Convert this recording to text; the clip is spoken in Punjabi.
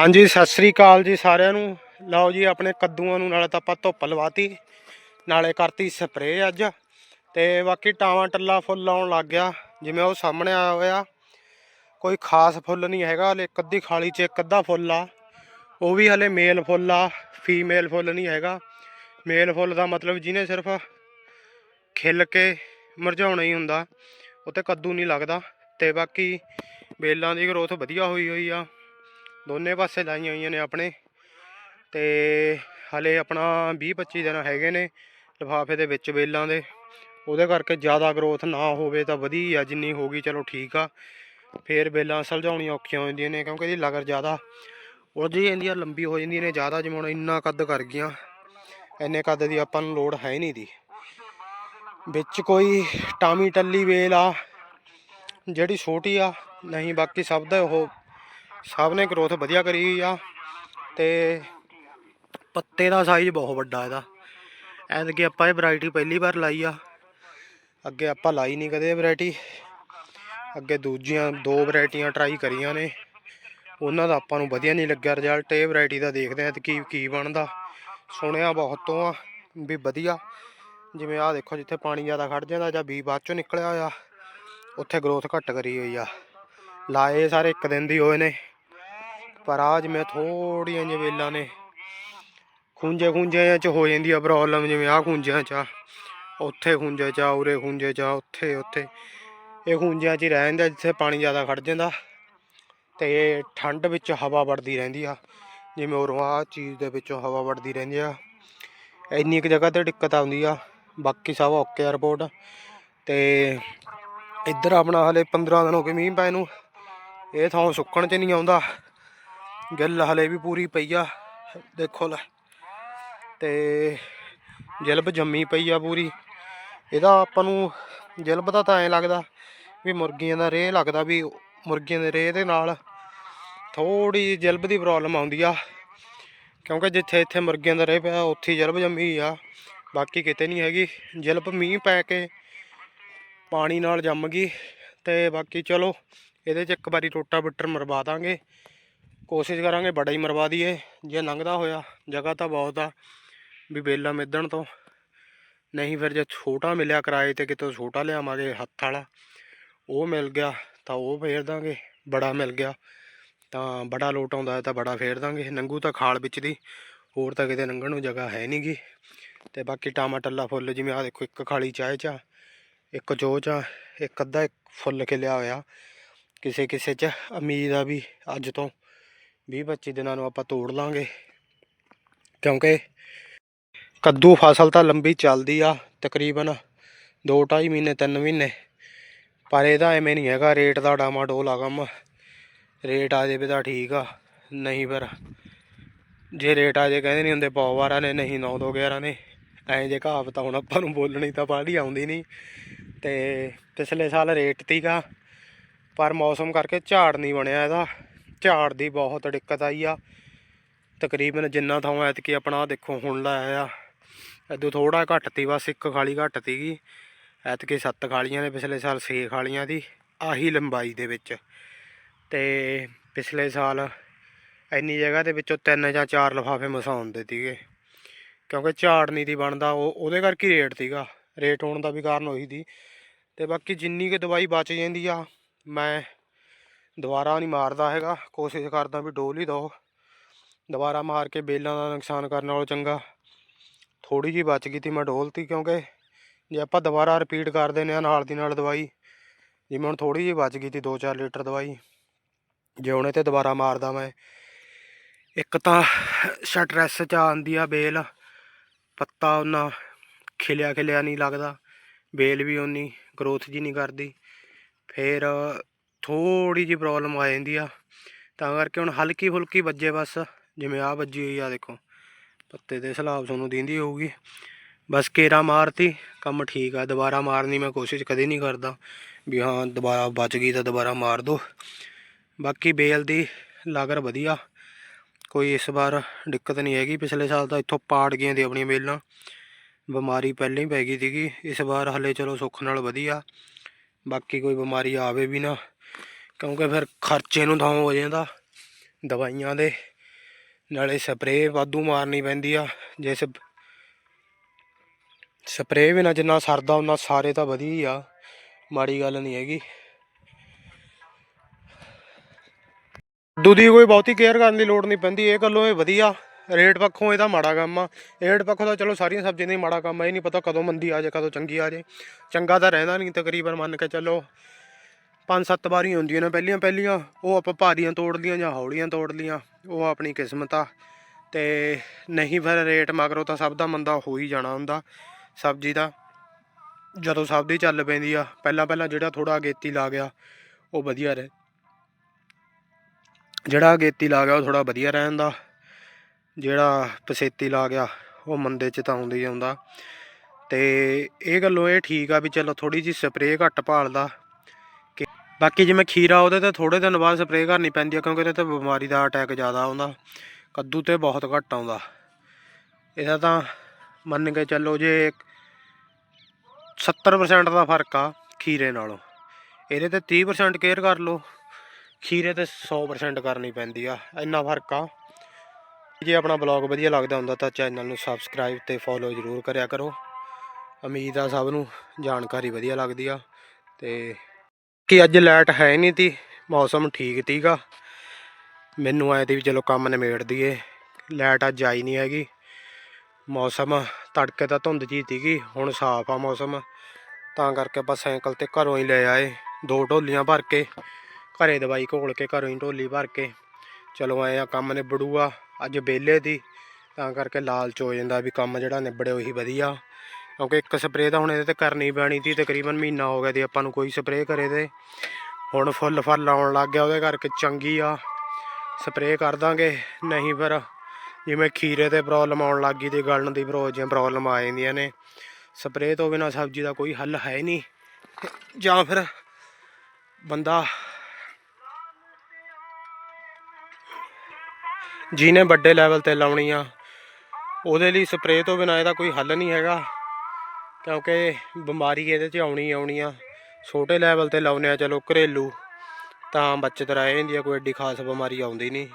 ਹਾਂਜੀ, ਸਤਿ ਸ੍ਰੀ ਅਕਾਲ ਜੀ ਸਾਰਿਆਂ ਨੂੰ। ਲਓ ਜੀ, ਆਪਣੇ ਕੱਦੂਆਂ ਨੂੰ ਨਾਲੇ ਤਾਂ ਆਪਾਂ ਧੁੱਪ ਲਵਾਤੀ। ਨਾਲੇ ਕਰਤੀ ਸਪਰੇਅ ਅੱਜ। ਤੇ ਬਾਕੀ ਟਾਵਾਂ ਟੱਲਾ ਫੁੱਲ ਆਉਣ ਲੱਗ ਗਿਆ। ਜਿਵੇਂ ਉਹ ਸਾਹਮਣੇ ਆਇਆ ਹੋਇਆ। ਕੋਈ ਖਾਸ ਫੁੱਲ ਨਹੀਂ ਹੈਗਾ, ਹਲੇ ਇੱਕ ਅੱਧੀ ਖਾਲੀ 'ਚ ਇੱਕ ਅੱਧਾ ਫੁੱਲ ਆ। ਉਹ ਵੀ ਹਲੇ ਮੇਲ ਫੁੱਲ ਆ, ਫੀਮੇਲ ਫੁੱਲ ਨਹੀਂ ਹੈਗਾ। ਮੇਲ ਫੁੱਲ ਦਾ ਮਤਲਬ ਜਿਹਨੇ ਸਿਰਫ ਖਿੱਲ ਕੇ ਮੁਰਝਾਉਣਾ ਹੀ ਹੁੰਦਾ, ਉਹ ਤੇ ਕੱਦੂ ਨਹੀਂ ਲੱਗਦਾ। ਤੇ ਬਾਕੀ ਬੇਲਾਂ ਦੀ ਗਰੋਥ ਵਧੀਆ ਹੋਈ ਹੋਈ ਆ। ਦੋਨੇ ਪਾਸੇ ਲਾਈਆਂ ਹੋਈਆਂ ਨੇ ਆਪਣੇ। ਤੇ ਹਲੇ ਆਪਣਾ 20 25 ਦਿਨ ਹੈਗੇ ਨੇ ਲਿਫਾਫੇ ਦੇ ਵਿੱਚ ਵੇਲਾਂ ਦੇ। ਉਹਦੇ ਕਰਕੇ ਜ਼ਿਆਦਾ ਗਰੋਥ ਨਾ ਹੋਵੇ ਤਾਂ ਵਧੀਆ ਜਿੰਨੀ ਹੋ ਗਈ ਚਲੋ ਠੀਕ ਆ। ਫੇਰ ਵੇਲਾਂ ਸੁਲਝਾਉਣੀਆਂ ਔਖੀਆਂ ਹੋ ਜਾਂਦੀਆਂ ਨੇ ਕਿਉਂਕਿ ਇਹਦੀ ਲਗਰ ਜ਼ਿਆਦਾ ਉਲਝ ਜਾਂਦੀਆਂ ਲੰਬੀ ਹੋ ਜਾਂਦੀਆਂ ਨੇ, ਜ਼ਿਆਦਾ ਜਿਵੇਂ ਹੁਣ ਇੰਨਾ ਕੱਦ ਕਰ ਗਈਆਂ, ਇੰਨੇ ਕੱਦ ਦੀ ਆਪਾਂ ਨੂੰ ਲੋੜ ਹੈ ਨਹੀਂ ਦੀ। ਵਿੱਚ ਕੋਈ ਟਾਮੀ ਟੱਲੀ ਵੇਲ ਆ, ਜਿਹੜੀ ਛੋਟੀ ਆ, ਨਹੀਂ ਬਾਕੀ ਸਭ ਦਾ ਉਹ ਸਭ ਨੇ ਗਰੋਥ ਵਧੀਆ ਕਰੀ ਹੋਈ ਆ ਤੇ ਪੱਤੇ ਦਾ ਸਾਈਜ਼ ਬਹੁਤ ਵੱਡਾ ਇਹਦਾ। ਐਤਕੀ ਆਪਾਂ ਇਹ ਵੈਰਾਈਟੀ ਪਹਿਲੀ ਵਾਰ ਲਾਈ ਆ। ਅੱਗੇ ਆਪਾਂ ਲਾਈ ਨਹੀਂ ਕਦੇ ਵੈਰਾਈਟੀ ਅੱਗੇ ਦੂਜੀਆਂ ਦੋ ਵੈਰਾਈਟੀਆਂ ਟਰਾਈ ਕਰੀਆਂ ਨੇ। ਉਹਨਾਂ ਦਾ ਆਪਾਂ ਨੂੰ ਵਧੀਆ ਨਹੀਂ ਲੱਗਿਆ ਰਿਜ਼ਲਟ ਇਹ ਵੈਰਾਈਟੀ ਦਾ ਦੇਖਦੇ ਆ ਕੀ ਕੀ ਬਣਦਾ। ਸੁਣਿਆ ਬਹੁਤ ਤੋਂ ਆ ਵੀ ਵਧੀਆ। ਜਿਵੇਂ ਆਹ ਦੇਖੋ ਜਿੱਥੇ ਪਾਣੀ ਜ਼ਿਆਦਾ ਖੜ ਜਾਂਦਾ ਜਾਂ ਬੀ ਬਾਅਦ ਚੋਂ ਨਿਕਲਿਆ ਹੋਇਆ, ਉੱਥੇ ਗਰੋਥ ਘੱਟ ਕਰੀ ਹੋਈ ਆ। ਲਾਏ ਸਾਰੇ ਇੱਕ ਦਿਨ ਦੀ ਹੋਏ ਨੇ। ਪਰ ਆ ਜਿਵੇਂ ਥੋੜੀਆਂ ਜਿਹੀਆਂ ਵੇਲਾਂ ਨੇ ਖੁੰਝੇ ਖੁੰਝੇ ਚ ਹੋ ਜਾਂਦੀ ਆ ਪ੍ਰੋਬਲਮ ਜਿਵੇਂ ਆ ਖੁੰਝਿਆਂ ਚ ਆ, ਉੱਥੇ ਖੁੰਝੇ ਚ ਆ, ਉਰੇ ਖੁੰਝੇ ਚ ਆ, ਉੱਥੇ ਉੱਥੇ। ਇਹ ਖੁੰਝਿਆਂ ਚ ਹੀ ਰਹਿ ਜਾਂਦਾ ਜਿੱਥੇ ਪਾਣੀ ਜ਼ਿਆਦਾ ਖੜ ਜਾਂਦਾ ਤੇ ਠੰਡ ਵਿੱਚ ਹਵਾ ਵੜਦੀ ਰਹਿੰਦੀ ਆ। ਜਿਵੇਂ ਉਰੋਂ ਆ ਚੀਜ਼ ਦੇ ਵਿੱਚੋਂ ਹਵਾ ਵੜਦੀ ਰਹਿੰਦੀ ਆ। ਇੰਨੀ ਕੁ ਜਗ੍ਹਾ ਤੇ ਦਿੱਕਤ ਆਉਂਦੀ ਆ। ਬਾਕੀ ਸਭ ਓਕੇ ਆ ਰਿਪੋਰਟ ਤੇ ਇੱਧਰ ਆਪਣਾ ਹਲੇ 15 ਦਿਨ ਹੋ ਗਏ ਮੀਂਹ ਪਏ ਨੂੰ। ਇਹ ਥਾਂ ਸੁੱਕਣ ਚ ਨਹੀਂ ਆਉਂਦਾ। ਗਿੱਲ ਹਲੇ ਵੀ ਪੂਰੀ ਪਈ ਆ, ਦੇਖੋ ਲੈ। ਤੇ ਜਲਬ ਜੰਮੀ ਪਈ ਆ ਪੂਰੀ। ਇਹਦਾ ਆਪਾਂ ਨੂੰ ਜਲਬ ਦਾ ਤਾਂ ਐਂ ਲੱਗਦਾ ਵੀ ਮੁਰਗੀਆਂ ਦਾ ਰੇਹ ਲੱਗਦਾ ਵੀ ਮੁਰਗੀਆਂ ਦੇ ਰੇਹ ਦੇ ਨਾਲ ਥੋੜੀ ਜਿਹੀ ਜਲਬ ਦੀ ਪ੍ਰੋਬਲਮ ਆਉਂਦੀ ਆ। ਕਿਉਂਕਿ ਜਿੱਥੇ ਇੱਥੇ ਮੁਰਗੀਆਂ ਦਾ ਰੇਹ ਪਿਆ, ਉੱਥੇ ਹੀ ਜਲਬ ਜੰਮੀ ਆ। ਬਾਕੀ ਕਿਤੇ ਨਹੀਂ ਹੈਗੀ। ਜਲਬ ਮੀਂਹ ਪੈ ਕੇ ਪਾਣੀ ਨਾਲ ਜੰਮ ਗਈ। ਤੇ ਬਾਕੀ ਚਲੋ, ਇਹਦੇ 'ਚ ਇੱਕ ਵਾਰੀ ਟੋਟਾ ਬਿੱਟਰ ਮਰਵਾ ਦਾਂਗੇ। ਕੋਸ਼ਿਸ਼ ਕਰਾਂਗੇ ਬੜਾ ਹੀ ਮਰਵਾ ਦਈਏ। ਜੇ ਲੰਘਦਾ ਹੋਇਆ ਜਗ੍ਹਾ ਤਾਂ ਬਹੁਤ ਆ ਵੀ ਬੇਲਾ ਮਿੱਧਣ ਤੋਂ। ਨਹੀਂ ਫਿਰ ਜੇ ਛੋਟਾ ਮਿਲਿਆ ਕਿਰਾਏ ਤੇ ਕਿਤੋਂ ਛੋਟਾ ਲਿਆਵਾਂਗੇ ਹੱਥ ਵਾਲਾ ਉਹ ਮਿਲ ਗਿਆ ਤਾਂ ਉਹ ਫੇਰ ਦਾਂਗੇ ਬੜਾ ਮਿਲ ਗਿਆ। ਤਾਂ ਬੜਾ ਲੋਟ ਆਉਂਦਾ ਤਾਂ ਬੜਾ ਫੇਰ ਦਾਂਗੇ। ਨੰਗੂ ਤਾਂ ਖਾਲ ਵਿੱਚ ਦੀ ਹੋਰ ਤਾਂ ਕਿਤੇ ਲੰਘਣ ਨੂੰ ਜਗ੍ਹਾ ਹੈ ਨਹੀਂਗੀ ਤੇ ਬਾਕੀ ਟਮਾਟਰਲਾ ਫੁੱਲ ਜਿਵੇਂ ਆ ਦੇਖੋ ਇੱਕ ਖਾਲੀ ਚਾਹ ਚ ਆ, ਇੱਕ ਜੋ ਚ ਆ, ਇੱਕ ਅੱਧਾ ਇੱਕ ਫੁੱਲ ਖਿਲਿਆ ਹੋਇਆ ਕਿਸੇ ਕਿਸੇ ਚ ਉਮੀਦ ਆ ਵੀ ਅੱਜ ਤੋਂ। 20 25 ਦਿਨਾਂ ਨੂੰ ਆਪਾਂ ਤੋੜ ਲਾਂਗੇ। ਕਿਉਂਕਿ ਕੱਦੂ ਫਸਲ ਤਾਂ ਲੰਬੀ ਚੱਲਦੀ ਆ, ਤਕਰੀਬਨ 2.5 ਮਹੀਨੇ 3 ਮਹੀਨੇ। ਪਰ ਇਹਦਾ ਐਵੇਂ ਨਹੀਂ ਹੈਗਾ, ਰੇਟ ਦਾ ਡਾਮਾਡੋਲ ਆ ਕੰਮ। ਰੇਟ ਆ ਜਾਵੇ ਤਾਂ ਠੀਕ ਆ, ਨਹੀਂ ਫਿਰ ਜੇ ਰੇਟ ਆ ਜੇ ਕਹਿੰਦੇ ਨਹੀਂ ਹੁੰਦੇ ਪੌ ਵਾਰਾਂ ਨੇ, ਨਹੀਂ 9 ਦੋ 11 ਨੇ। ਐਂ ਜੇ ਕਹਾਵਤ ਹੁਣ ਆਪਾਂ ਨੂੰ ਬੋਲਣੀ ਤਾਂ ਬਾਹਲੀ ਆਉਂਦੀ ਨਹੀਂ। ਤੇ ਪਿਛਲੇ ਸਾਲ ਰੇਟ ਤੀਗਾ, ਪਰ ਮੌਸਮ ਕਰਕੇ ਝਾੜ ਨਹੀਂ ਬਣਿਆ ਇਹਦਾ। ਝਾੜ ਦੀ ਬਹੁਤ ਦਿੱਕਤ ਆਈ ਆ। ਤਕਰੀਬਨ ਜਿੰਨਾ ਥਾਂ ਐਤਕੀ ਆਪਣਾ ਦੇਖੋ ਹੁਣ ਲਾਇਆ ਆ। ਇਦੋਂ ਥੋੜਾ ਘੱਟ ਤੀ, ਬਸ ਇੱਕ ਖਾਲੀ ਘੱਟ ਤੀਗੀ। ਐਤਕੀ ਸੱਤ ਖਾਲੀਆਂ ਨੇ ਪਿਛਲੇ ਸਾਲ 6 ਖਾਲੀਆਂ ਦੀ। ਆਹੀ ਲੰਬਾਈ ਦੇ ਵਿੱਚ। ਤੇ ਪਿਛਲੇ ਸਾਲ ਇੰਨੀ ਜਗ੍ਹਾ ਦੇ ਵਿੱਚੋਂ ਤਿੰਨ ਜਾਂ ਚਾਰ ਲਿਫਾਫੇ ਮਸਾਉਂਦੇ ਸੀਗੇ ਕਿਉਂਕਿ ਝਾੜ ਨਹੀਂ ਦੀ ਬਣਦਾ, ਉਹ, ਉਹਦੇ ਕਰਕੇ ਰੇਟ ਸੀਗਾ ਰੇਟ ਹੋਣ ਦਾ ਵੀ ਕਾਰਨ ਉਹੀ ਦੀ ਤੇ ਬਾਕੀ ਜਿੰਨੀ ਕੁ ਦਵਾਈ ਬਚ ਜਾਂਦੀ ਆ, ਮੈਂ ਦੁਬਾਰਾ ਨਹੀਂ ਮਾਰਦਾ ਹੈਗਾ। ਕੋਸ਼ਿਸ਼ ਕਰਦਾ ਵੀ ਡੋਲ ਹੀ ਦੋ ਦੁਬਾਰਾ ਮਾਰ ਕੇ ਬੇਲਾਂ ਦਾ ਨੁਕਸਾਨ ਕਰਨ ਨਾਲੋਂ ਚੰਗਾ। ਥੋੜੀ ਜੀ ਬਚ ਗਈ ਤੀ ਮੈਂ ਡੋਲਤੀ ਕਿਉਂਕਿ ਜੇ ਆਪਾਂ ਦੁਬਾਰਾ ਰਿਪੀਟ ਕਰ ਦਿੰਦੇ ਆ ਨਾਲ ਦੀ ਨਾਲ ਦਵਾਈ ਜਿਵੇਂ ਹੁਣ ਥੋੜੀ ਜੀ ਬਚ ਗਈ ਤੀ 2-4 ਲੀਟਰ ਦਵਾਈ, ਜੇ ਉਹਨੇ ਤੇ ਦੁਬਾਰਾ ਮਾਰਦਾ ਮੈਂ, ਇੱਕ ਤਾਂ ਸਟ੍ਰੈਸ ਚ ਆਉਂਦੀ ਆ ਬੇਲ। ਪੱਤਾ ਉਹਨਾਂ ਖਿਲਿਆ ਖਿਲਿਆ ਨਹੀਂ ਲੱਗਦਾ। ਬੇਲ ਵੀ ਉਨੀ ਗਰੋਥ ਜੀ ਨਹੀਂ ਕਰਦੀ। ਫਿਰ ਥੋੜੀ ਜੀ ਪ੍ਰੋਬਲਮ ਆ ਜਾਂਦੀ ਆ। ਤਾਂ ਕਰਕੇ ਹੁਣ ਹਲਕੀ ਫੁਲਕੀ ਵੱਜੇ ਬਸ। ਜਿਵੇਂ ਆ ਵੱਜੀ ਹੋਈ ਆ, ਦੇਖੋ। ਪੱਤੇ ਦੇ ਸਲਾਬ ਤੁਹਾਨੂੰ ਦਿੰਦੀ ਹੋਊਗੀ। ਬਸ ਕੇਰਾ ਮਾਰਤੀ, ਕੰਮ ਠੀਕ ਆ। ਦੁਬਾਰਾ ਮਾਰਨੀ ਮੈਂ ਕੋਸ਼ਿਸ਼ ਕਦੇ ਨਹੀਂ ਕਰਦਾ ਵੀ ਹਾਂ, ਦੁਬਾਰਾ ਬਚ ਗਈ ਤਾਂ ਦੁਬਾਰਾ ਮਾਰ ਦੋ। ਬਾਕੀ ਬੇਲ ਦੀ ਲਾਗਰ ਵਧੀਆ। ਕੋਈ ਇਸ ਵਾਰ ਦਿੱਕਤ ਨਹੀਂ ਹੈਗੀ। ਪਿਛਲੇ ਸਾਲ ਤਾਂ ਇੱਥੋਂ ਪਾੜ ਗਈਆਂ ਦੀ ਆਪਣੀਆਂ ਬੇਲਾਂ। ਬਿਮਾਰੀ ਪਹਿਲਾਂ ਹੀ ਪੈ ਗਈ ਸੀਗੀ। ਇਸ ਵਾਰ ਹਲੇ ਚਲੋ ਸੁੱਖ ਨਾਲ ਵਧੀਆ। ਬਾਕੀ ਕੋਈ ਬਿਮਾਰੀ ਆਵੇ ਵੀ ਨਾ। ਕਿਉਂਕਿ ਫਿਰ ਖਰਚੇ ਨੂੰ ਤਾਂ ਹੋ ਜਾਂਦਾ, ਦਵਾਈਆਂ ਦੇ, ਨਾਲੇ ਸਪਰੇਅ ਵਾਧੂ ਮਾਰਨੀ ਪੈਂਦੀ ਆ, ਜੇ ਸਪ ਸਪਰੇਅ ਨਾ ਜਿੰਨਾ ਸਰਦਾ ਉਹਨਾਂ ਸਾਰੇ ਤਾਂ ਵਧੀਆ ਮਾੜੀ ਗੱਲ ਨਹੀਂ ਹੈਗੀ। ਕੱਦੂ ਦੀ ਕੋਈ ਬਹੁਤੀ ਕੇਅਰ ਕਰਨ ਦੀ ਲੋੜ ਨਹੀਂ ਪੈਂਦੀ, ਇਹ ਗੱਲੋਂ ਇਹ ਵਧੀਆ, ਰੇਟ ਪੱਖੋਂ ਇਹਦਾ ਮਾੜਾ ਕੰਮ ਆ ਰੇਟ ਪੱਖੋਂ ਤਾਂ ਚਲੋ ਸਾਰੀਆਂ ਸਬਜ਼ੀਆਂ ਦਾ ਮਾੜਾ ਕੰਮ ਆ, ਇਹ ਨਹੀਂ ਪਤਾ ਕਦੋਂ ਮੰਦੀ ਆ ਜਾਏ, ਕਦੋਂ ਚੰਗੀ ਆ ਜਾਏ, ਚੰਗਾ ਤਾਂ ਰਹਿੰਦਾ ਨਹੀਂ ਤਕਰੀਬਨ ਮੰਨ ਕੇ ਚੱਲੋ। ਪੰਜ ਸੱਤ ਵਾਰੀ ਹੁੰਦੀਆਂ ਨੇ ਪਹਿਲੀਆਂ ਪਹਿਲੀਆਂ, ਉਹ ਆਪਾਂ ਭਾਰੀਆਂ ਤੋੜ ਲੀਆਂ ਜਾਂ ਹੌਲੀਆਂ ਤੋੜ ਲੀਆਂ, ਉਹ ਆਪਣੀ ਕਿਸਮਤ ਆ। ਤੇ ਨਹੀਂ ਫਿਰ ਰੇਟ ਮਗਰੋਂ ਤਾਂ ਸਭ ਦਾ ਮੰਦਾ ਹੋ ਹੀ ਜਾਣਾ ਹੁੰਦਾ, ਸਬਜ਼ੀ ਦਾ। ਜਦੋਂ ਸਭ ਦੀ ਚੱਲ ਪੈਂਦੀ ਆ, ਪਹਿਲਾਂ ਪਹਿਲਾਂ ਜਿਹੜਾ ਥੋੜਾ ਅਗੇਤੀ ਲਾ ਗਿਆ, ਉਹ ਵਧੀਆ ਰਹੇ ਜਿਹੜਾ ਅਗੇਤੀ ਲਾ ਗਿਆ, ਉਹ ਥੋੜਾ ਵਧੀਆ ਰਹਿੰਦਾ। ਜਿਹੜਾ ਪਸੇਤੀ ਲਾ ਗਿਆ, ਉਹ ਮੰਦੇ ਚ ਤਾਂ ਆਉਂਦਾ ਹੀ ਆਉਂਦਾ। ਤੇ ਇਹ ਗੱਲੋਂ ਇਹ ਠੀਕ ਆ ਵੀ ਚਲੋ ਥੋੜੀ ਜੀ ਸਪਰੇਅ ਘੱਟ ਭਾਲਦਾ। ਬਾਕੀ ਜਿਵੇਂ ਖੀਰਾ, ਉਹਦੇ ਤੇ ਥੋੜੇ ਦਿਨ ਬਾਅਦ ਸਪਰੇਅ ਕਰਨੀ ਪੈਂਦੀ ਆ, ਕਿਉਂਕਿ ਇਹਦੇ ਤੇ ਬਿਮਾਰੀ ਦਾ ਅਟੈਕ ਜ਼ਿਆਦਾ ਆਉਂਦਾ ਕੱਦੂ ਤੇ ਬਹੁਤ ਘੱਟ ਆਉਂਦਾ। ਇਹਦਾ ਤਾਂ ਮੰਨ ਕੇ ਚੱਲੋ ਜੇ 70% ਦਾ ਫ਼ਰਕ ਆ ਖੀਰੇ ਨਾਲੋਂ। ਇਹਦੇ ਤੇ 30% ਕੇਅਰ ਕਰ ਲਓ। ਖੀਰੇ ਤੇ 100% ਕਰਨੀ ਪੈਂਦੀ ਆ। ਇੰਨਾ ਫ਼ਰਕ ਆ। ਜੇ ਆਪਣਾ ਬਲੌਗ ਵਧੀਆ ਲੱਗਦਾ ਹੁੰਦਾ ਤਾਂ ਚੈਨਲ ਨੂੰ ਸਬਸਕ੍ਰਾਈਬ ਤੇ ਫੋਲੋ ਜ਼ਰੂਰ ਕਰਿਆ ਕਰੋ। ਉਮੀਦ ਆ ਸਭ ਨੂੰ ਜਾਣਕਾਰੀ ਵਧੀਆ ਲੱਗਦੀ ਆ ਤੇ ਕਿ ਅੱਜ ਲਾਈਟ ਹੈ ਨਹੀਂ ਤੀ, ਮੌਸਮ ਠੀਕ ਤੀਗਾ। ਮੈਨੂੰ ਆਏ ਤੀ ਵੀ ਚਲੋ ਕੰਮ ਨਿਬੇੜ ਦਈਏ, ਲਾਈਟ ਅੱਜ ਆਈ ਨਹੀਂ ਹੈਗੀ। ਮੌਸਮ ਤੜਕੇ ਤਾਂ ਧੁੰਦ ਜੀ ਤੀਗੀ, ਹੁਣ ਸਾਫ਼ ਆ ਮੌਸਮ। ਤਾਂ ਕਰਕੇ ਆਪਾਂ ਸਾਈਕਲ ਤੇ ਘਰੋਂ ਹੀ ਲੈ ਆਏ, ਦੋ ਢੋਲੀਆਂ ਭਰ ਕੇ, ਘਰੇ ਦਵਾਈ ਘੋਲ ਕੇ ਘਰੋਂ ਹੀ ਢੋਲੀ ਭਰ ਕੇ। ਚਲੋ ਆਏ ਆ ਕੰਮ ਨਿਬੜੂਗਾ, ਅੱਜ ਵਿਹਲੇ ਦੀ ਤਾਂ ਕਰਕੇ ਲਾਲਚ ਹੋ ਜਾਂਦਾ ਵੀ ਕੰਮ ਜਿਹੜਾ ਨਿਬੜੇ ਉਹੀ ਵਧੀਆ। ਕਿਉਂਕਿ ਇੱਕ ਸਪਰੇਅ ਤਾਂ ਹੁਣ ਇਹਦੇ ਤੇ ਕਰਨੀ ਪੈਣੀ ਸੀ, ਤਕਰੀਬਨ ਮਹੀਨਾ ਹੋ ਗਿਆ ਤੇ ਆਪਾਂ ਨੂੰ ਕੋਈ ਸਪਰੇਅ ਕਰੇ ਤੇ। ਹੁਣ ਫੁੱਲ ਫਲ ਆਉਣ ਲੱਗ ਗਿਆ ਉਹਦੇ ਕਰਕੇ ਚੰਗੀ ਆ, ਸਪਰੇਅ ਕਰ ਦਾਂਗੇ। ਨਹੀਂ ਫਿਰ ਜਿਵੇਂ ਖੀਰੇ ਤੇ ਪ੍ਰੋਬਲਮ ਆਉਣ ਲੱਗ ਗਈ ਤੇ ਗਲਣ ਦੀ ਪ੍ਰੋ ਜਿਹੀਆਂ ਪ੍ਰੋਬਲਮ ਆ ਜਾਂਦੀਆਂ ਨੇ, ਸਪਰੇਅ ਤੋਂ ਬਿਨਾ ਸਬਜ਼ੀ ਦਾ ਕੋਈ ਹੱਲ ਹੈ ਨਹੀਂ। ਜਾਂ ਫਿਰ ਬੰਦਾ ਜਿਹਨੇ ਵੱਡੇ ਲੈਵਲ ਤੇ ਲਾਉਣੀ ਆ, ਉਹਦੇ ਲਈ ਸਪਰੇਅ ਤੋਂ ਬਿਨਾ ਇਹਦਾ ਕੋਈ ਹੱਲ ਨਹੀਂ ਹੈਗਾ। ਕਿਉਂਕਿ ਬਿਮਾਰੀ ਇਹਦੇ 'ਚ ਆਉਣੀ ਆਉਣੀ ਆ। ਛੋਟੇ ਲੈਵਲ ਤੇ ਲਾਉਨੇ ਆ, ਚਲੋ ਘਰੇਲੂ ਤਾਂ ਬਚਤ ਰਹਿ ਜਾਂਦੀ ਆ, ਕੋਈ ਐਡੀ ਖਾਸ ਬਿਮਾਰੀ ਆਉਂਦੀ ਨਹੀਂ।